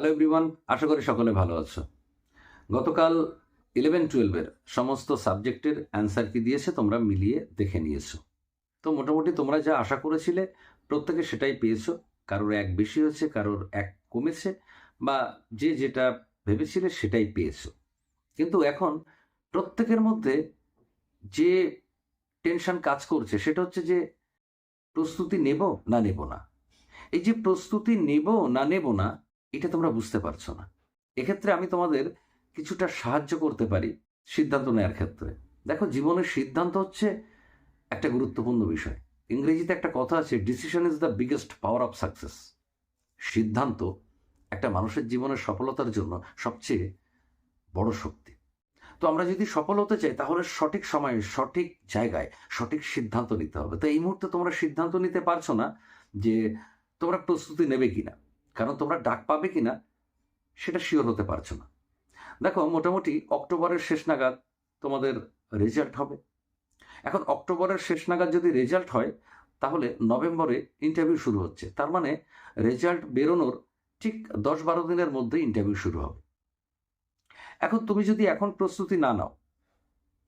Hello everyone আশা করি সকলে ভালো আছো। গতকাল ইলেভেন টুয়েলভের সমস্ত সাবজেক্টের অ্যান্সার কি দিয়েছে তোমরা মিলিয়ে দেখে নিয়েছো। তো মোটামুটি তোমরা যা আশা করেছিলে প্রত্যেকে সেটাই পেয়েছ। কারোর এক বেশি হয়েছে, কারোর এক কমেছে, বা যে যেটা ভেবেছিলে সেটাই পেয়েছ। কিন্তু এখন প্রত্যেকের মধ্যে যে টেনশন কাজ করছে সেটা হচ্ছে যে প্রস্তুতি নেব না নেব না? এই যে প্রস্তুতি নেব না নেব না এটা তোমরা বুঝতে পারছ না। এক্ষেত্রে আমি তোমাদের কিছুটা সাহায্য করতে পারি সিদ্ধান্ত নেওয়ার ক্ষেত্রে। দেখো, জীবনের সিদ্ধান্ত হচ্ছে একটা গুরুত্বপূর্ণ বিষয়। ইংরেজিতে একটা কথা আছে decision is the biggest power of success সিদ্ধান্ত একটা মানুষের জীবনের সফলতার জন্য সবচেয়ে বড় শক্তি। তো আমরা যদি সফল হতে চাই, তাহলে সঠিক সময়ে, সঠিক জায়গায় সঠিক সিদ্ধান্ত নিতে হবে। তো এই মুহূর্তে তোমরা সিদ্ধান্ত নিতে পারছ না যে তোমরা প্রস্তুতি নেবে কিনা। কারণ তোমরা ডাক পাবে কিনা সেটা শিওর হতে পারছ না। দেখো, মোটামুটি অক্টোবরের শেষ নাগাদ তোমাদের রেজাল্ট হবে। এখন অক্টোবরের শেষ নাগাদ যদি রেজাল্ট হয়, তাহলে নভেম্বরে ইন্টারভিউ শুরু হচ্ছে। তার মানে রেজাল্ট বেরোনোর ঠিক দশ বারো দিনের মধ্যে ইন্টারভিউ শুরু হবে। এখন তুমি যদি এখন প্রস্তুতি না নাও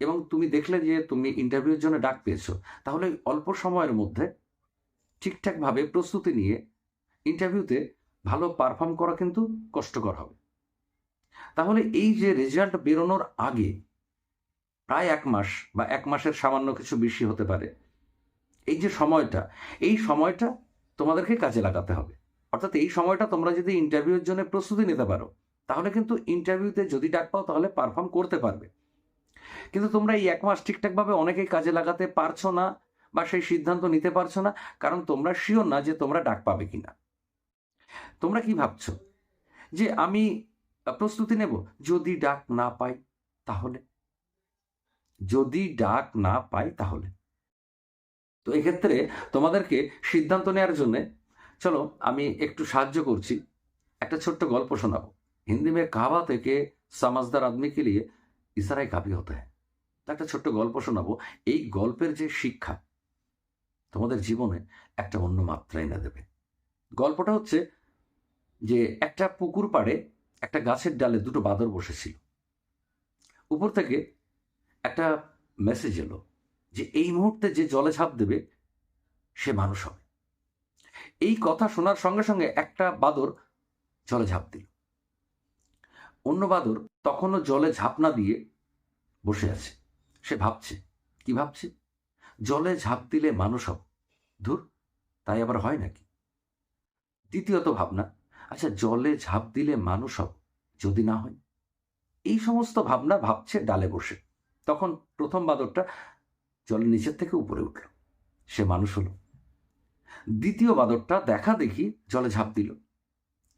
এবং তুমি দেখলে যে তুমি ইন্টারভিউর জন্য ডাক পেয়েছ, তাহলে অল্প সময়ের মধ্যে ঠিকঠাকভাবে প্রস্তুতি নিয়ে ইন্টারভিউতে ভালো পারফর্ম করা কিন্তু কষ্টকর হবে। তাহলে এই যে রেজাল্ট বেরোনোর আগে প্রায় এক মাস বা এক মাসের সামান্য কিছু বেশি হতে পারে। এই যে সময়টা, এই সময়টা তোমাদেরকে কাজে লাগাতে হবে। অর্থাৎ এই সময়টা তোমরা যদি ইন্টারভিউর জন্য প্রস্তুতি নিতে পারো, তাহলে কিন্তু ইন্টারভিউতে যদি ডাক পাও তাহলে পারফর্ম করতে পারবে। কিন্তু তোমরা এই এক মাস ঠিকঠাকভাবে অনেকেই কাজে লাগাতে পারছ না বা সেই সিদ্ধান্ত নিতে পারছ না, কারণ তোমরা শিওর না যে তোমরা ডাক পাবে কিনা। তোমরা কি ভাবছ? যে আমি প্রস্তুতি নেব যদি ডাক না পাই তাহলে? যদি ডাক না পাই তাহলে? তো এক্ষেত্রে তোমাদেরকে সিদ্ধান্ত নেওয়ার জন্য, চলো আমি একটু সাহায্য করছি। একটা ছোট্ট গল্প শোনাবো। হিন্দি মে কাহাবাত থেকে সমাজদার আদমিকে লিয়ে ইসারাই কাবি হতে হয়। একটা ছোট্ট গল্প শোনাবো। এই গল্পের যে শিক্ষা, তোমাদের জীবনে একটা অন্য মাত্রা এনে দেবে। গল্পটা হচ্ছে যে একটা পুকুর পাড়ে একটা গাছের ডালে দুটো বাঁদর বসেছিল। উপর থেকে একটা মেসেজ এলো যে, এই মুহূর্তে যে জলে ঝাঁপ দেবে, সে মানুষ হবে। এই কথা শোনার সঙ্গে সঙ্গে একটা বাদর জলে ঝাঁপ দিল। অন্য বাদর তখনও জলে ঝাঁপ না দিয়ে বসে আছে। সে ভাবছে, কি ভাবছে? জলে ঝাঁপ দিলে মানুষ হবে। ধুর, তাই আবার হয় নাকি? দ্বিতীয়ত ভাবনা আচ্ছা জলে ঝাঁপ দিলে মানুষ হব, যদি না হয়? এই সমস্ত ভাবনা ভাবছে ডালে বসে। তখন প্রথম বাদরটা জলের নিচের থেকে উপরে উঠল। সে মানুষ হলো। দ্বিতীয় বাদরটা দেখা দেখি জলে ঝাঁপ দিল।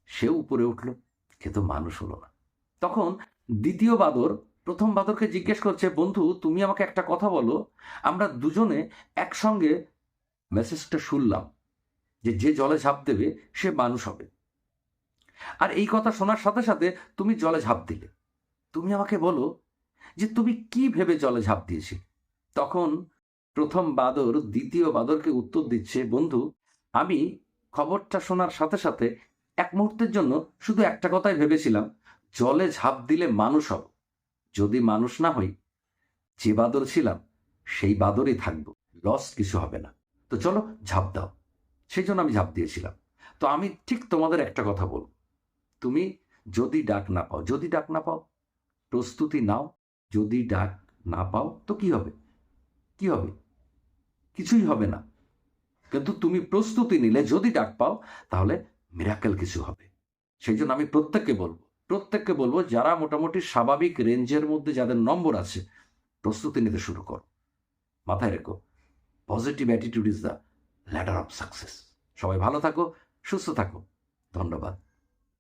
সে উপরে উঠল কিন্তু মানুষ হলো না। তখন দ্বিতীয় বাদর প্রথম বাদরকে জিজ্ঞেস করছে, বন্ধু, তুমি আমাকে একটা কথা বলো। আমরা দুজনে একসঙ্গে মেসেজটা শুনলাম যে যে জলে ঝাঁপ দেবে সে মানুষ হবে। আর এই কথা শোনার সাথে সাথে তুমি জলে ঝাঁপ দিলে। তুমি আমাকে বলো যে তুমি কি ভেবে জলে ঝাঁপ দিয়েছি তখন প্রথম বাদর দ্বিতীয় বাদরকে উত্তর দিচ্ছে, বন্ধু, আমি খবরটা শোনার সাথে সাথে এক মুহূর্তের জন্য শুধু একটা কথাই ভেবেছিলাম, জলে ঝাঁপ দিলে মানুষ হব। যদি মানুষ না হই, যে বাদর ছিলাম, সেই বাদরই থাকব। লস কিছু হবে না। তো চলো ঝাঁপ দাও। সেই জন্য আমি ঝাঁপ দিয়েছিলাম। তো আমি ঠিক তোমাদের একটা কথা বলব। তুমি যদি ডাক না পাও, যদি ডাক না পাও, প্রস্তুতি নাও, যদি ডাক না পাও, তো কি হবে? কি হবে? কিছুই হবে না। কিন্তু তুমি প্রস্তুতি নিলে, যদি ডাক পাও, তাহলে মিরাকেল কিছু হবে। সেই জন্য আমি প্রত্যেককে বলব প্রত্যেককে বলব, যারা মোটামুটি স্বাভাবিক রেঞ্জের মধ্যে যাদের নম্বর আছে, প্রস্তুতি নিতে শুরু করো। মাথায় রেখো positive attitude is the ladder of success সবাই ভালো থাকো, সুস্থ থাকো। ধন্যবাদ।